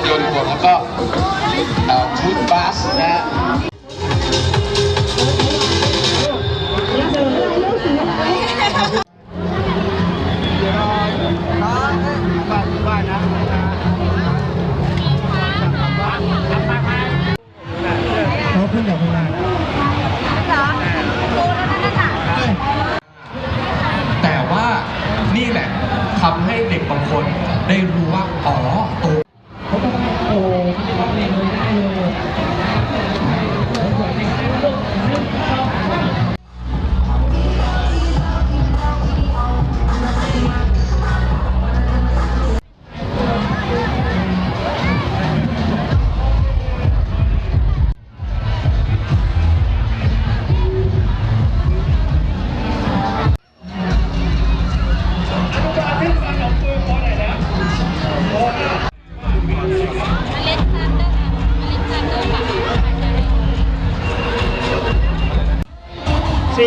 รณ์โยนห่วงแล้วก็เอ่อชุดบาสนะฮะเขาขึ้นจากโรงงานแต่ว่านี่แหละทำให้เด็กบางคนได้รู้ว่า อ๋อ สิ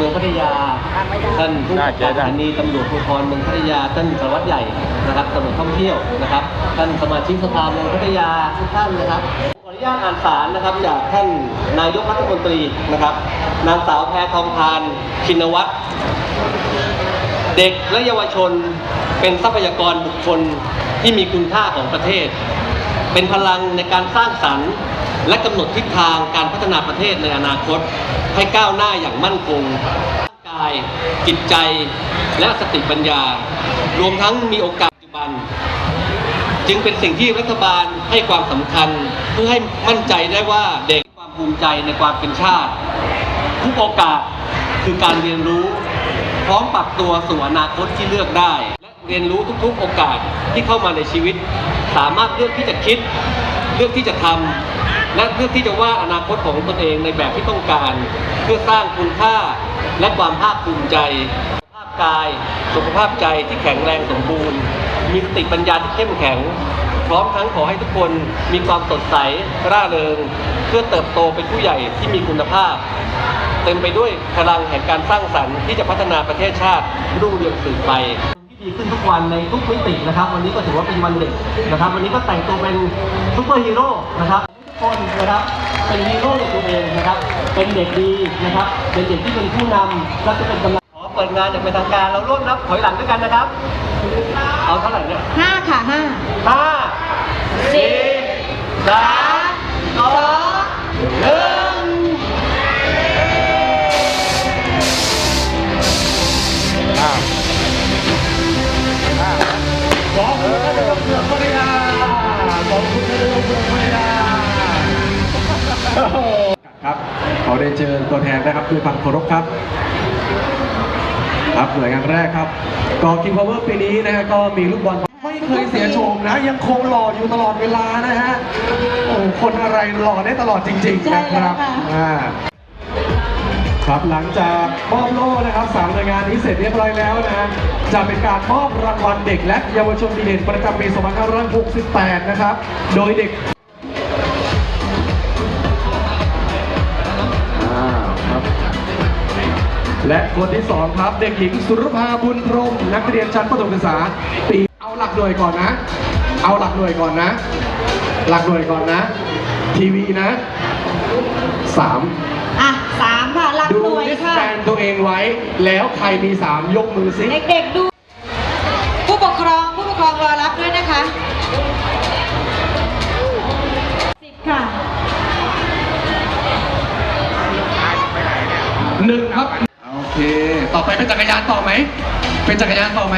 มืองพัทยา ท่านผู้การสถานีตำรวจภูธรเมืองพัทยา ท่านสารวัตรใหญ่นะครับตำรวจท่องเที่ยวนะครับ ท่านสมาชิกสภาเมืองพัทยาทุกท่านนะครับขออนุญาตอ่านสารนะครับจากท่านนายกรัฐมนตรีนะครับ นางสาวแพทองทานชินวัตรเด็กและเยาวชนเป็นทรัพยากรบุคคลที่มีคุณค่าของประเทศ เป็นพลังในการสร้างสรรค์ และกำหนดทิศทางการพัฒนาประเทศในอนาคต ให้ก้าวหน้าอย่างมั่นคงร่างกาย จิตใจ และสติปัญญา รวมทั้งมีโอกาสปัจจุบัน จึงเป็นสิ่งที่รัฐบาลให้ความสำคัญ เพื่อให้มั่นใจได้ว่าเด็กความภูมิใจในความเป็นชาติ ทุกโอกาสคือการเรียนรู้ พร้อมปรับตัวสู่อนาคตที่เลือกได้ เรียนรู้ทุกๆ โอกาสที่เข้ามาในชีวิต สามารถเลือกที่จะคิด เลือกที่จะทำและเลือกที่จะวาดอนาคตของตนเองในแบบที่ต้องการ เพื่อสร้างคุณค่าและความภาคภูมิใจสุขภาพกาย สุขภาพใจที่แข็งแรงสมบูรณ์ มีสติปัญญาที่เข้มแข็ง พร้อมทั้งขอให้ทุกคนมีความสดใสร่าเริง เพื่อเติบโตเป็นผู้ใหญ่ที่มีคุณภาพเต็มไปด้วยพลังแห่งการสร้างสรรค์ที่จะพัฒนาประเทศชาติรุ่งเรืองสืบไป ดีขึ้นทุกวันในทุกมิตินะครับ วันนี้ก็ถือว่าเป็นวันเด็กนะครับ วันนี้ก็แต่งตัวเป็นซูเปอร์ฮีโร่นะครับทุกคนนะครับเป็นฮีโร่ในตัวเองนะครับ เป็นเด็กดีนะครับ เป็นเด็กที่เป็นผู้นำและจะเป็นกำลังขอเปิดงานอย่างเป็นทางการเราร่วมนับถอยหลังด้วยกันนะครับ เอาเท่าไหร่เนี่ยห้าค่ะห้าห้าสี่สามสองหนึ่ง ครับขอได้เจอตัวแทนนะครับด้วยความเคารพครับ ครับหน่วยงานแรกครับก็คิงพาวเวอร์ปีนี้นะฮะก็มีลูกบอลไม่เคยเสียโฉมนะ ยังคงหล่ออยู่ตลอดเวลานะฮะโอ้คนอะไรหล่อได้ตลอดจริงๆนะครับอ่าครับหลังจากมอบโล่นะครับสามหน่วยงานนี้เสร็จเรียบร้อยแล้วนะฮะจะเป็นการมอบรางวัลเด็กและเยาวชนดีเด่นประจำปี 2568 นะครับ โดยเด็ก และคนที่สองครับเด็กหญิงสุรภาบุญพรหมนักเรียนชั้นประถมศึกษา ปีเอาหลักหน่วยก่อนนะ เอาหลักหน่วยก่อนนะ หลักหน่วยก่อนนะ ทีวีนะสามอะสามค่ะหลักดูหน่วยลิสค่ะแบนตัวเองไว้ แล้วใครมีสามยกมือสิ เด็กๆดู ผู้ปกครองผู้ปกครองรอรับด้วยนะคะสิบค่ะ หนึ่งครับโอเค ต่อไปเป็นจักรยานต่อไหม เป็นจักรยานต่อไหม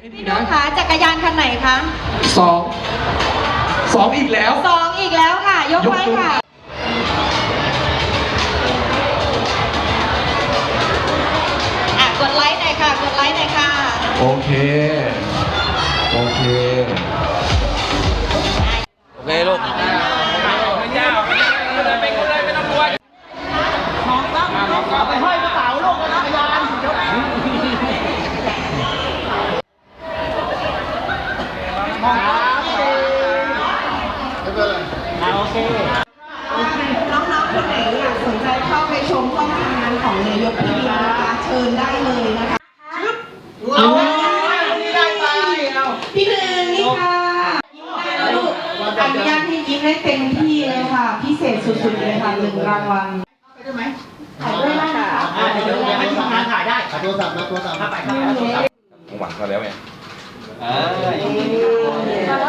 ไม่ดีพี่นุ๊นะกคะจักรยานคันไหนคะสองสองอีกแล้ว สองอีกแล้วค่ะ ยกไว้ค่ะ อะ กดไลค์หน่อยค่ะ กดไลค์หน่อยค่ะ โอเค งทำงานของนายกพี่บินนะคะเชิญได้เลยนะคะพี่หนึ่งนี่ค่ะยิ้มได้แล้วลูกอนุญาตให้ยิ้มได้เต็มที่เลยค่ะ พิเศษสุดๆเลยค่ะหนึ่งรางวัลถ่ายด้วยไหมถ่ายด้วยนะคะเดี๋ยวให้ทีมงานถ่ายได้โทรศัพท์มาโทรศัพท์มาโอเคหวังเขาแล้วไงอ่า